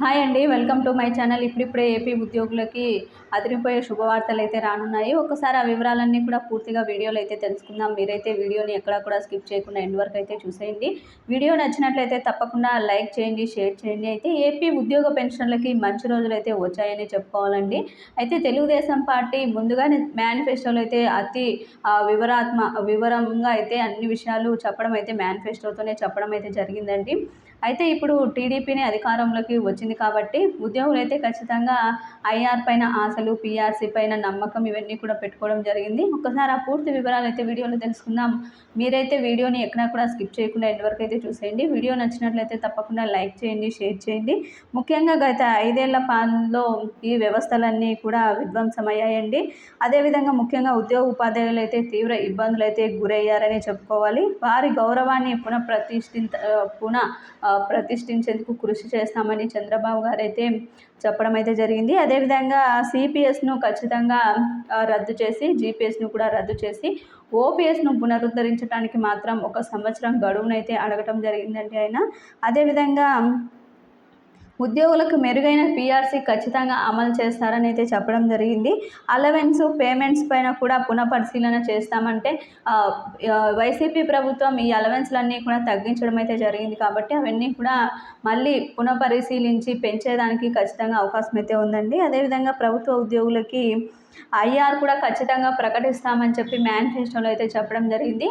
Hi అండి welcome to my channel. ఇప్పుడిప్పుడే AP ఉద్యోగులకి అదిరిపోయే శుభవార్తలు అయితే రానున్నాయి. ఒకసారి ఆ వివరాలన్నీ కూడా పూర్తిగా వీడియోలో అయితే తెలుసుకుందాం. మీరైతే వీడియోని ఎక్కడా కూడా స్కిప్ చేయకుండా ఎండ్ వరకు అయితే చూసేయండి. వీడియో నచ్చినట్లయితే తప్పకుండా లైక్ చేయండి షేర్ చేయండి. అయితే ఏపీ ఉద్యోగ పెన్షన్లకి మంచి రోజులు అయితే వచ్చాయని చెప్పుకోవాలండి. అయితే తెలుగుదేశం పార్టీ ముందుగానే మేనిఫెస్టోలో అయితే అతి వివరాత్మ వివరంగా అయితే అన్ని విషయాలు చెప్పడం అయితే మేనిఫెస్టోతోనే చెప్పడం అయితే జరిగిందండి. అయితే ఇప్పుడు టీడీపీని అధికారంలోకి వచ్చింది కాబట్టి ఉద్యోగులు అయితే ఖచ్చితంగా ఐఆర్ పైన ఆశలు పీఆర్సీ పైన నమ్మకం ఇవన్నీ కూడా పెట్టుకోవడం జరిగింది. ఒకసారి ఆ పూర్తి వివరాలు అయితే వీడియోలో తెలుసుకుందాం. మీరైతే వీడియోని ఎక్కడా కూడా స్కిప్ చేయకుండా ఎంతవరకు అయితే చూసేయండి. వీడియో నచ్చినట్లయితే తప్పకుండా లైక్ చేయండి షేర్ చేయండి. ముఖ్యంగా గత ఐదేళ్ళ పాలనలో ఈ వ్యవస్థలన్నీ కూడా విధ్వంసమయ్యాయండి. అదేవిధంగా ముఖ్యంగా ఉద్యోగ ఉపాధ్యాయులు అయితే తీవ్ర ఇబ్బందులు అయితే గురయ్యారని చెప్పుకోవాలి. వారి గౌరవాన్ని పునఃప్రతిష్ఠిత పునః ప్రతిష్ఠించేందుకు కృషి చేస్తామని చంద్రబాబు గారు అయితే చెప్పడం అయితే జరిగింది. అదేవిధంగా సిపిఎస్ను ఖచ్చితంగా రద్దు చేసి జీపీఎస్ను కూడా రద్దు చేసి ఓపీఎస్ను పునరుద్ధరించడానికి మాత్రం ఒక సంవత్సరం గడువునైతే అడగటం జరిగిందండి ఆయన. అదేవిధంగా ఉద్యోగులకు మెరుగైన పీఆర్సీ ఖచ్చితంగా అమలు చేస్తారని అయితే చెప్పడం జరిగింది. అలవెన్స్ పేమెంట్స్ పైన కూడా పునఃపరిశీలన చేస్తామంటే వైసీపీ ప్రభుత్వం ఈ అలవెన్స్లన్నీ కూడా తగ్గించడం అయితే జరిగింది కాబట్టి అవన్నీ కూడా మళ్ళీ పునఃపరిశీలించి పెంచేదానికి ఖచ్చితంగా అవకాశం అయితే ఉందండి. అదేవిధంగా ప్రభుత్వ ఉద్యోగులకి ఐఆర్ కూడా ఖచ్చితంగా ప్రకటిస్తామని చెప్పి మేనిఫెస్టోలో అయితే చెప్పడం జరిగింది.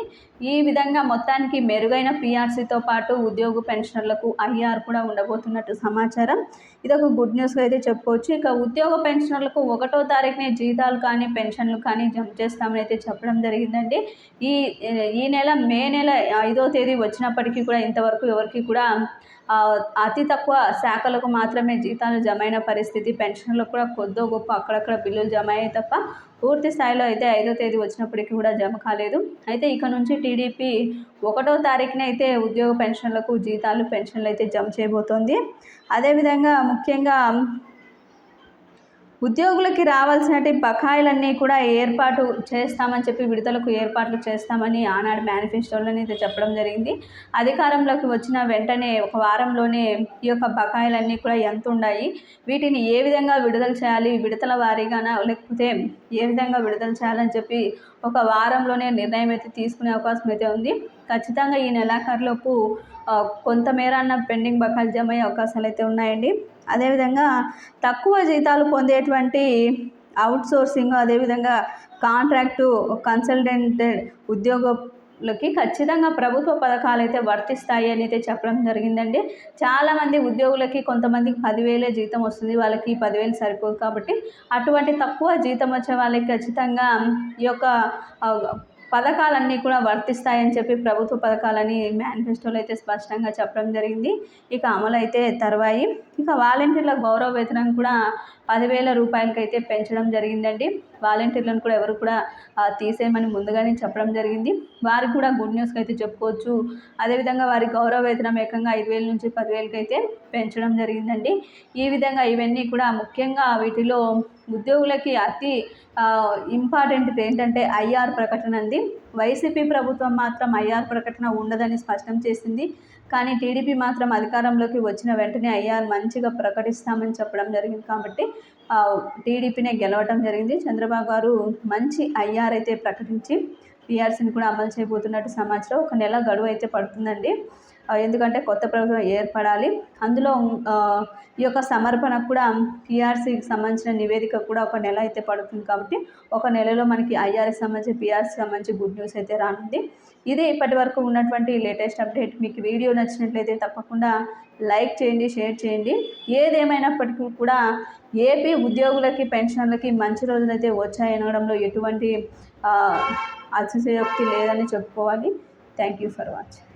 ఈ విధంగా మొత్తానికి మెరుగైన పీఆర్సీతో పాటు ఉద్యోగ పెన్షనర్లకు ఐఆర్ కూడా ఉండబోతున్నట్టు సమాచారం. ఇది ఒక గుడ్ న్యూస్గా అయితే చెప్పుకోవచ్చు. ఇక ఉద్యోగ పెన్షనర్లకు ఒకటో తారీఖునే జీతాలు కానీ పెన్షన్లు కానీ జమ చేస్తామని అయితే చెప్పడం జరిగిందండి. ఈ ఈ నెల మే నెల ఐదో తేదీ వచ్చినప్పటికీ కూడా ఇంతవరకు ఎవరికి కూడా అతి తక్కువ శాఖలకు మాత్రమే జీతాలు జమైన పరిస్థితి. పెన్షన్లకు కూడా కొద్దో గొప్ప అక్కడక్కడ బిల్లులు జమ అయ్యాయి తప్ప పూర్తి స్థాయిలో అయితే ఐదో తేదీ వచ్చినప్పటికీ కూడా జమ కాలేదు. అయితే ఇక నుంచి టీడీపీ ఒకటో తారీఖున అయితే ఉద్యోగ పెన్షన్లకు జీతాలు పెన్షన్లు అయితే జమ చేయబోతోంది. అదేవిధంగా ముఖ్యంగా ఉద్యోగులకి రావాల్సినటి బకాయిలన్నీ కూడా ఏర్పాటు చేస్తామని చెప్పి విడుదలకు ఏర్పాట్లు చేస్తామని ఆనాడు మేనిఫెస్టోలోనే అయితే చెప్పడం జరిగింది. అధికారంలోకి వచ్చిన వెంటనే ఒక వారంలోనే ఈ యొక్క బకాయిలన్నీ కూడా ఎంత ఉన్నాయి వీటిని ఏ విధంగా విడుదల చేయాలి? విడతల వారీగానా? లేకపోతే ఏ విధంగా విడుదల చేయాలని చెప్పి ఒక వారంలోనే నిర్ణయం అయితే తీసుకునే అవకాశం అయితే ఉంది. ఖచ్చితంగా ఈ నెలాఖరులోపు కొంతమేర అన్న పెండింగ్ బకాయిలు జమ అయ్యే అవకాశాలు అయితే ఉన్నాయండి. అదేవిధంగా తక్కువ జీతాలు పొందేటువంటి అవుట్సోర్సింగ్ అదేవిధంగా కాంట్రాక్టు కన్సల్టెంటెడ్ ఉద్యోగులకి ఖచ్చితంగా ప్రభుత్వ పథకాలు అయితే వర్తిస్తాయి అని అయితే చెప్పడం జరిగిందండి. చాలామంది ఉద్యోగులకి కొంతమందికి పదివేలే జీతం వస్తుంది వాళ్ళకి పదివేలు సరిపోదు కాబట్టి అటువంటి తక్కువ జీతం వచ్చే వాళ్ళకి ఖచ్చితంగా ఈ యొక్క పథకాలన్నీ కూడా వర్తిస్తాయని చెప్పి ప్రభుత్వ పథకాలని మేనిఫెస్టోలో అయితే స్పష్టంగా చెప్పడం జరిగింది. ఇక అమలు అయితే తర్వాయి. ఇక వాలంటీర్ల గౌరవ వేతనం కూడా పదివేల రూపాయలకైతే పెంచడం జరిగిందండి. వాలంటీర్లను కూడా ఎవరు కూడా తీసేయమని ముందుగానే చెప్పడం జరిగింది. వారికి కూడా గుడ్ న్యూస్కి అయితే చెప్పుకోవచ్చు. అదేవిధంగా వారి గౌరవ వేతనం ఏకంగా ఐదు వేల నుంచి పదివేలకైతే పెంచడం జరిగిందండి. ఈ విధంగా ఇవన్నీ కూడా ముఖ్యంగా వీటిలో ఉద్యోగులకి అతి ఇంపార్టెంట్ ఏంటంటే ఐఆర్ ప్రకటన అంది వైసీపీ ప్రభుత్వం మాత్రం ఐఆర్ ప్రకటన ఉండదని స్పష్టం చేసింది. కానీ టీడీపీ మాత్రం అధికారంలోకి వచ్చిన వెంటనే ఐఆర్ మంచిగా ప్రకటిస్తామని చెప్పడం జరిగింది కాబట్టి టీడీపీనే గెలవటం జరిగింది. చంద్రబాబు గారు మంచి ఐఆర్ అయితే ప్రకటించి పిఆర్సీని కూడా అమలు చేయబోతున్నట్టు సమాచారం. ఒక నెల గడువు అయితే పడుతుందండి. ఎందుకంటే కొత్త ప్రభుత్వం ఏర్పడాలి. అందులో ఈ యొక్క సమర్పణకు కూడా పిఆర్సీకి సంబంధించిన నివేదిక కూడా ఒక నెల అయితే పడుతుంది కాబట్టి ఒక నెలలో మనకి ఐఆర్ఎస్ సంబంధించి పిఆర్సీ సంబంధించి గుడ్ న్యూస్ అయితే రానుంది. ఇదే ఇప్పటి వరకు ఉన్నటువంటి లేటెస్ట్ అప్డేట్ మీకు వీడియో నచ్చినట్లయితే తప్పకుండా లైక్ చేయండి షేర్ చేయండి. ఏదేమైనప్పటికీ కూడా ఏపీ ఉద్యోగులకి పెన్షనర్లకి మంచి రోజులైతే వచ్చాయనడంలో ఎటువంటి అతిశయోక్తి లేదని చెప్పుకోవాలి. Thank you for watching